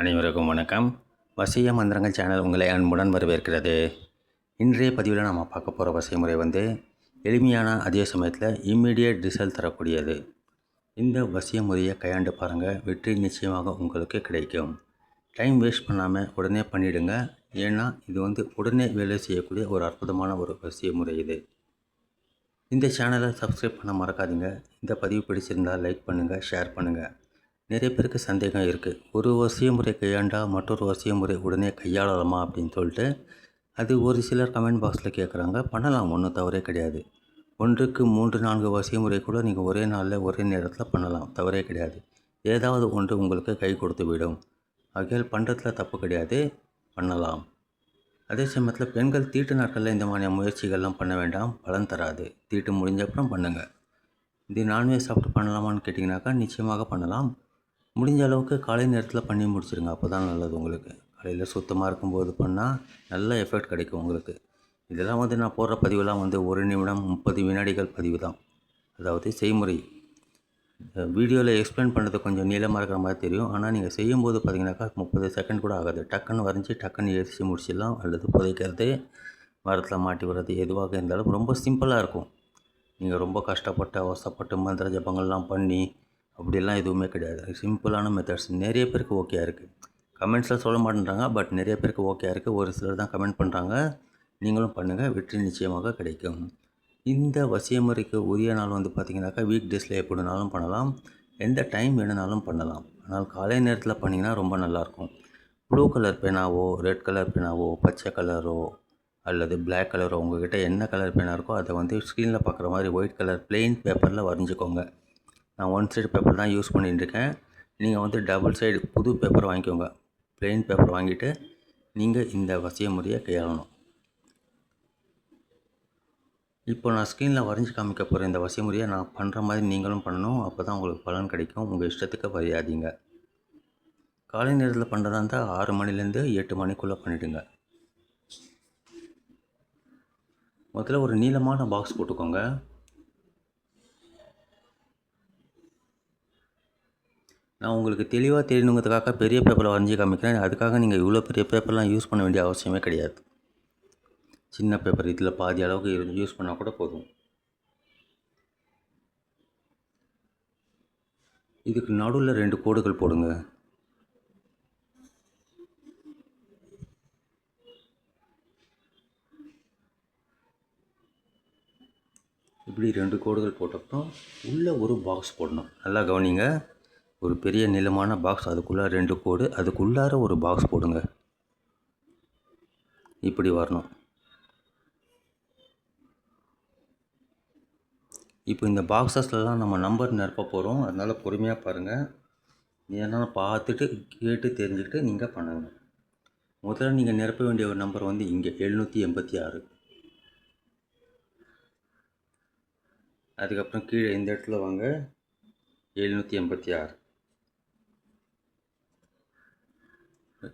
அனைவருக்கும் வணக்கம். வசிய மந்திரங்கள் சேனல் உங்களை அன்புடன் வரவேற்கிறது. இன்றைய பதிவில் நாம் பார்க்க போகிற வசிய முறை வந்து எளிமையான அதே சமயத்தில் இம்மீடியட் ரிசல்ட் தரக்கூடியது. இந்த வசிய முறையை கையாண்டு பாருங்கள் வெற்றி நிச்சயமாக உங்களுக்கு கிடைக்கும். டைம் வேஸ்ட் பண்ணாமல் உடனே பண்ணிவிடுங்க ஏன்னா இது வந்து உடனே வேலை செய்யக்கூடிய ஒரு அற்புதமான ஒரு வசிய முறை இது. இந்த சேனலை சப்ஸ்கிரைப் பண்ண மறக்காதீங்க. இந்த பதிவு பிடிச்சிருந்தால் லைக் பண்ணுங்கள் ஷேர் பண்ணுங்கள் நிறைய பேருக்கு சந்தேகம் இருக்குது ஒரு வசிய முறை கையாண்டா மற்றொரு வசிய முறை உடனே கையாளலாமா அப்படின்னு சொல்லிட்டு அது ஒரு சிலர் கமெண்ட் பாக்ஸில் கேட்குறாங்க பண்ணலாம் ஒன்றும் தவறே கிடையாது. ஒன்றுக்கு மூன்று நான்கு வசிய முறை கூட நீங்கள் ஒரே நாளில் ஒரே நேரத்தில் பண்ணலாம். தவறே கிடையாது. ஏதாவது ஒன்று உங்களுக்கு கை கொடுத்து விடும். ஆகையால் பண்ணுறதுல தப்பு கிடையாது. பண்ணலாம். அதே சமயத்தில் பெண்கள் தீட்டு நாட்களில் இந்த மாதிரியான முயற்சிகள்லாம் பண்ண வேண்டாம். பலன் தராது. தீட்டு முடிஞ்ச அப்புறம் பண்ணுங்கள் இது நான்வெஜ் சாப்பிட்டு பண்ணலாமான்னு கேட்டிங்கனாக்கா நிச்சயமாக பண்ணலாம். முடிஞ்ச அளவுக்கு காலை நேரத்தில் பண்ணி முடிச்சிருங்க. அப்போ தான் நல்லது உங்களுக்கு. காலையில் சுத்தமாக இருக்கும்போது பண்ணால் நல்ல எஃபெக்ட் கிடைக்கும் உங்களுக்கு. இதெல்லாம் வந்து நான் போடுற பதிவெல்லாம் வந்து ஒரு நிமிடம் முப்பது வினாடிகள் பதிவு தான். அதாவது செய்முறை. வீடியோவில் எக்ஸ்பிளைன் பண்ணுறது கொஞ்சம் நீளமாக இருக்கிற மாதிரி தெரியும். ஆனால் நீங்கள் செய்யும்போது பார்த்தீங்கன்னாக்கா முப்பது செகண்ட் கூட ஆகாது. டக்குன்னு வரைஞ்சி டக்குன்னு எரிச்சு முடிச்சிடலாம். அல்லது புதைக்கிறது மரத்தில் மாட்டி வர்றது எதுவாக இருந்தாலும் ரொம்ப சிம்பிளாக இருக்கும். நீங்கள் ரொம்ப கஷ்டப்பட்டு அவசப்பட்டு மந்திர ஜபங்கள்லாம் பண்ணி அப்படிலாம் எதுவுமே கிடையாது. சிம்பிளான மெத்தட்ஸ் நிறைய பேருக்கு ஓகே இருக்குது கமெண்ட்ஸில் சொல்ல மாட்டேன்றாங்க பட் நிறைய பேருக்கு ஓகே இருக்குது ஒரு சிலர் தான் கமெண்ட் பண்ணுறாங்க நீங்களும் பண்ணுங்கள் வெற்றி நிச்சயமாக கிடைக்கும். இந்த வசியமுறைக்கு உரிய நாள் வந்து பார்த்திங்கனாக்கா வீக் டேஸில் எப்படினாலும் பண்ணலாம். எந்த டைம் வேணுனாலும் பண்ணலாம். ஆனால் காலை நேரத்தில் பண்ணிங்கன்னா ரொம்ப நல்லாயிருக்கும். ப்ளூ கலர் பேனாவோ ரெட் கலர் பேனாவோ பச்சை கலரோ அல்லது பிளாக் கலரோ உங்கள்கிட்ட என்ன கலர் பேனா இருக்கோ அதை வந்து ஸ்க்ரீனில் பார்க்குற மாதிரி ஒயிட் கலர் பிளெயின் பேப்பரில் வரைஞ்சிக்கோங்க. நான் ஒன் சைடு பேப்பர் தான் யூஸ் பண்ணிட்டுருக்கேன். நீங்கள் வந்து டபுள் சைடு புது பேப்பர் வாங்கிக்கோங்க. பிளெயின் பேப்பர் வாங்கிட்டு நீங்கள் இந்த வசிய முறையை கையாளணும். இப்போ நான் ஸ்க்ரீனில் வரைஞ்சி காமிக்க போகிற இந்த வசிய முறையை நான் பண்ணுற மாதிரி நீங்களும் பண்ணணும். அப்போ தான் உங்களுக்கு பலன் கிடைக்கும். உங்கள் இஷ்டத்துக்கு வரையாதீங்க. காலை நேரத்தில் பண்ணுறதா இருந்தால் ஆறு மணிலேருந்து எட்டு மணிக்குள்ளே பண்ணிவிடுங்க முதல்ல ஒரு நீளமான பாக்ஸ் போட்டுக்கோங்க. நான் உங்களுக்கு தெளிவாக தெரியணுங்கிறதுக்காக பெரிய பேப்பரில் வரைஞ்சி காமிக்கிறேன். அதுக்காக நீங்கள் இவ்வளோ பெரிய பேப்பர்லாம் யூஸ் பண்ண வேண்டிய அவசியமே கிடையாது. சின்ன பேப்பர் இதில் பாதி அளவுக்கு இருந்து யூஸ் பண்ணால் கூட போதும். இதுக்கு நடுவில் ரெண்டு கோடுகள் போடுங்க. இப்படி ரெண்டு கோடுகள் போட்டப்புறம் உள்ளே ஒரு பாக்ஸ் போடணும். நல்லா கவனிங்க. ஒரு பெரிய நீளமான பாக்ஸ் அதுக்குள்ளே ரெண்டு கோடு அதுக்குள்ளார ஒரு பாக்ஸ் போடுங்க. இப்படி வரணும். இப்போ இந்த பாக்ஸஸ்லாம் நம்ம நம்பர் நிரப்ப போகிறோம் அதனால் பொறுமையாக பாருங்கள் ஏன்னா பார்த்துட்டு கேட்டு தெரிஞ்சுக்கிட்டு நீங்கள் பண்ணுங்கள் முதல்ல நீங்கள் நிரப்ப வேண்டிய ஒரு நம்பர் வந்து இங்கே எழுநூற்றி எண்பத்தி ஆறு. அதுக்கப்புறம் கீழே இந்த இடத்துல வாங்க. எழுநூற்றி எண்பத்தி ஆறு.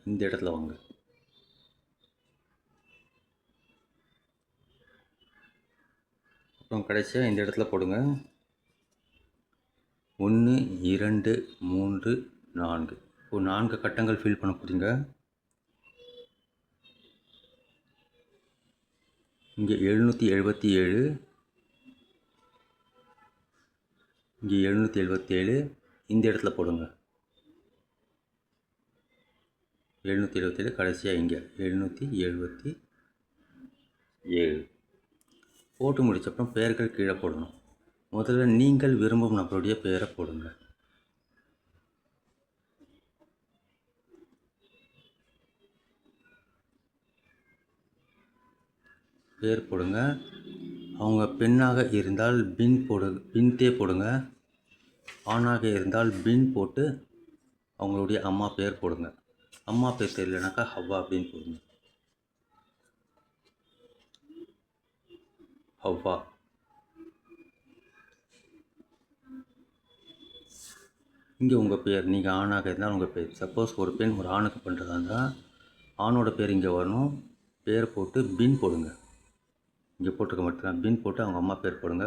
இந்த இடத்துல வாங்க. அப்புறம் கடைசியாக இந்த இடத்துல போடுங்க. ஒன்று இரண்டு மூன்று நான்கு. இப்போ நான்கு கட்டங்கள் ஃபில் பண்ண போகிறீங்க இங்கே எழுநூற்றி எழுபத்தி ஏழு. இங்கே எழுநூற்றி எழுபத்தி ஏழு. இந்த இடத்துல போடுங்க. எழுநூற்றி எழுபத்தேழு கடைசியாக இங்கே. எழுநூற்றி எழுபத்தி ஏழு. போட்டு முடிச்சப்பறம் பெயர்கள் கீழே போடணும். முதல்ல நீங்கள் விரும்பும் நபருடைய பெயரை போடுங்க பேர் போடுங்க. அவங்க பெண்ணாக இருந்தால் பின் போடு பின்தே போடுங்க. ஆணாக இருந்தால் பின் போட்டு அவங்களுடைய அம்மா பேர் போடுங்க. அம்மா பேர் தெரியலனாக்கா ஹவ்வா அப்படின்னு போடுங்க ஹவ்வா. இங்கே உங்கள் பேர் நீங்கள் ஆணாக இருந்தால் உங்கள் பேர். சப்போஸ் ஒரு பெண் ஒரு ஆணுக்கு பண்ணுறதா இருந்தால் ஆணோட பேர் இங்கே வரணும். பேர் போட்டு பின் போடுங்க. இங்கே போட்டுக்க மட்டும்தான். பின் போட்டு அவங்க அம்மா பேர் போடுங்க.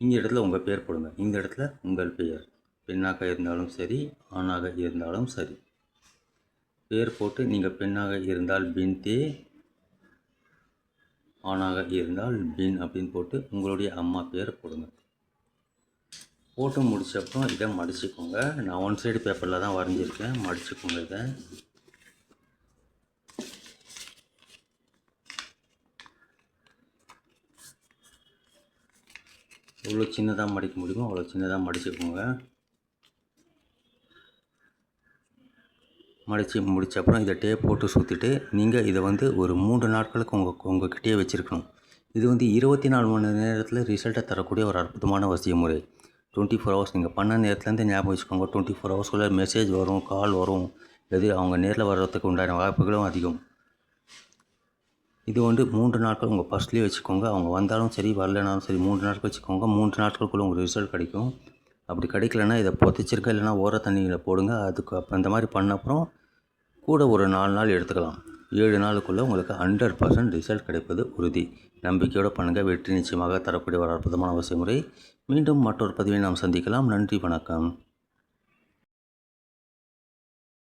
இந்த இடத்துல உங்கள் பேர் போடுங்க. இந்த இடத்துல உங்கள் பெயர். பெண்ணாக இருந்தாலும் சரி ஆணாக இருந்தாலும் சரி. பேர் போட்டு நீங்கள் பெண்ணாக இருந்தால் பின்தே ஆணாக இருந்தால் பின் அப்படின்னு போட்டு உங்களுடைய அம்மா பேர் போடுங்க போட்டு முடித்தப்போ இதை மடிச்சுக்கோங்க. நான் ஒன் சைடு பேப்பரில் தான் வரைஞ்சிருக்கேன். மடிச்சுக்கோங்க இதை. எவ்வளோ சின்னதாக மடிக்க முடியுமோ அவ்வளோ சின்னதாக மடிச்சுக்கோங்க. மடித்து முடித்த அப்புறம் இதை டேப் போட்டு சுற்றிட்டு நீங்கள் இதை வந்து ஒரு மூன்று நாட்களுக்கு உங்கள் உங்ககிட்டயே வச்சுருக்கணும். இது வந்து இருபத்தி நாலு மணி நேரத்தில் ரிசல்ட்டை தரக்கூடிய ஒரு அற்புதமான வசிய முறை. டுவெண்ட்டி ஃபோர் ஹவர்ஸ் நீங்கள் பண்ண நேரத்துலேருந்து ஞாபகம் வச்சுக்கோங்க. டுவெண்ட்டி ஃபோர் ஹவர்ஸ்க்குள்ளே மெசேஜ் வரும் கால் வரும். எது அவங்க நேரில் வர்றதுக்கு உண்டான வாய்ப்புகளும் அதிகம். இது வந்து மூன்று நாட்கள் உங்கள் பர்ஸ்லேயே வச்சுக்கோங்க. அவங்க வந்தாலும் சரி வரலனாலும் சரி மூன்று நாட்கள் வச்சுக்கோங்க. மூன்று நாட்களுக்குள்ளே உங்களுக்கு ரிசல்ட் கிடைக்கும். அப்படி கிடைக்கலன்னா இதை புதைச்சிருக்க இல்லைன்னா ஓர தண்ணியில் போடுங்க. அதுக்கு அப்போ இந்த மாதிரி பண்ண அப்புறம் கூட ஒரு நாலு நாள் எடுத்துக்கலாம். ஏழு நாளுக்குள்ளே உங்களுக்கு ஹண்ட்ரட் பர்சன்ட் ரிசல்ட் கிடைப்பது உறுதி. நம்பிக்கையோடு பண்ணுங்கள் வெற்றி நிச்சயமாக தரக்கூடிய ஒரு அற்புதமான அவசிய முறை. மீண்டும் மற்றொரு பதிவை நாம் சந்திக்கலாம். நன்றி வணக்கம்.